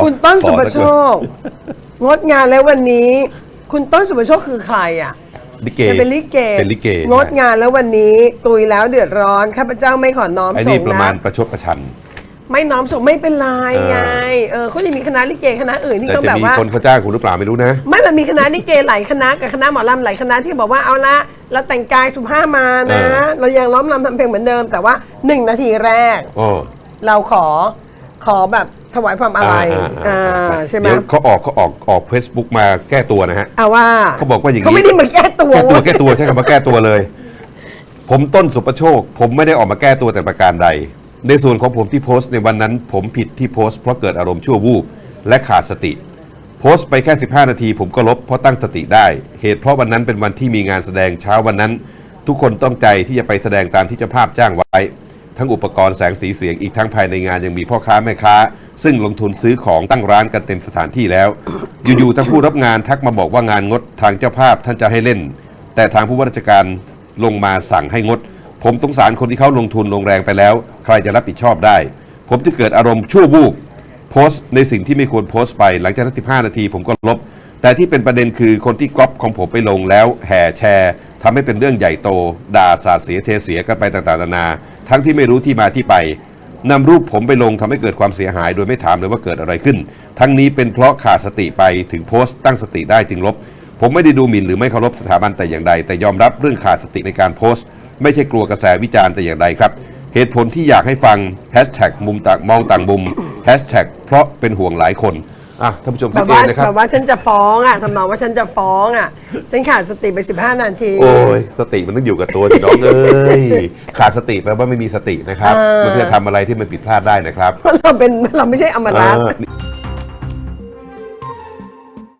คุณต้นสุประโชขอคงดงานแล้ววันนี้ คุณต้นสุประโชคคือใครอะลิเกจะเป็นลิเกเป็นลิเกงดงานแล้ววันนี้ตุยแล้วเดือดร้อนข้าพเจ้าไม่ขอน้อมไอ้ส่นี่งประมานะณประชดประชัน ไม่น้อมส่งไม่เป็นไรเออไงเออเขาจะมีคณะลิเกคณะอื่นที่แต่เขาจะแบบมีว่าคนเขาจ้างคุณหรือเปล่าไม่รู้นะ ไม่มันมีคณะลิเกหลายคณะกับคณะหมอลำหลายคณะที่บอกว่าเอาละเราแต่งกายสุภาพมานะเออเรายังร้องรำทำเพลงเหมือนเดิม แต่ว่าหนึ่งนาทีแรกโอ้เราขอขอแบบ ถวายความอะไรอ่าอ่าอ่าอ่าใช่ไหมเดี๋ยวเขาออกเขาออกออกเฟซบุ๊กมาแก้ตัวนะฮะเอาว่าเขาบอกว่าอย่างนี้เขาไม่ได้มาแก้ตัวแก้ตัวเว้ยแก้ตัวใช่คำว่าแก้ตัวเลย ผมต้นสุประโชค ผมไม่ได้ออกมาแก้ตัวแต่ประการใด ในส่วนของผมที่โพสต์ในวันนั้น ผมผิดที่โพสต์เพราะเกิดอารมณ์ชั่ววูบและขาดสติ โพสต์ไปแค่ 15 นาที ผมก็ลบเพราะตั้งสติได้ เหตุเพราะวันนั้นเป็นวันที่มีงานแสดงเช้าวันนั้น ทุกคนต้องใจที่จะไปแสดงตามที่เจ้าภาพจ้างไว้ ทั้งอุปกรณ์แสงสีเสียงอีกทั้งภายในงานยังมีพ่อค้าแม่ค้า ซึ่งลงทุนซื้อของตั้งร้านกันเต็มสถานที่แล้ว อยู่ๆทั้งผู้รับงานทักมาบอกว่างานงดทางเจ้าภาพท่านจะให้เล่น แต่ทางผู้ว่าราชการลงมาสั่งให้งด ผมสงสารคนที่เขาลงทุนลงแรงไปแล้ว ใครจะรับผิดชอบได้ ผมจะเกิดอารมณ์ชั่ววูบโพสต์ในสิ่งที่ไม่ควรโพสต์ไปหลังจากนั้น15 นาทีผมก็ลบ แต่ที่เป็นประเด็นคือคนที่ก๊อปของผมไปลงแล้วแห่แชร์ทำให้เป็นเรื่องใหญ่โต ด่าสาดเสียเทเสียกันไปต่างๆนานา ทั้งที่ไม่รู้ที่มาที่ไป นำรูปผมไปลงทำให้เกิดความเสียหาย โดยไม่ถามเลยว่าเกิดอะไรขึ้น ทั้งนี้เป็นเพราะขาดสติไปถึงโพสต์ตั้งสติได้จึงลบ ผมไม่ได้ดูหมิ่นหรือไม่เคารพสถาบันแต่อย่างใด แต่ยอมรับเรื่องขาดสติในการโพสต์ ไม่ใช่กลัวกระแสวิจารณ์แต่อย่างใดครับ เหตุผลที่อยากให้ฟังแฮชแท็กมุมต่างมองต่างมุมแฮชแท็กเพราะเป็นห่วงหลายคน อะท่านผู้ชมแบคิดบเอว่างนะครับ แบบว่าฉันจะฟ้องอะทำนองว่าฉันจะฟ้องอะ ฉันขาดสติไป 15 นาที โอ้ยสติมันต้องอยู่กับตัวสิน้องเอ้ยขาดสติแปลว่าไม่มีสตินะครับเออมันจะทำอะไรที่มันผิดพลาดได้นะครับ เพราะเราเป็นเราไม่ใช่อมเอรัตอ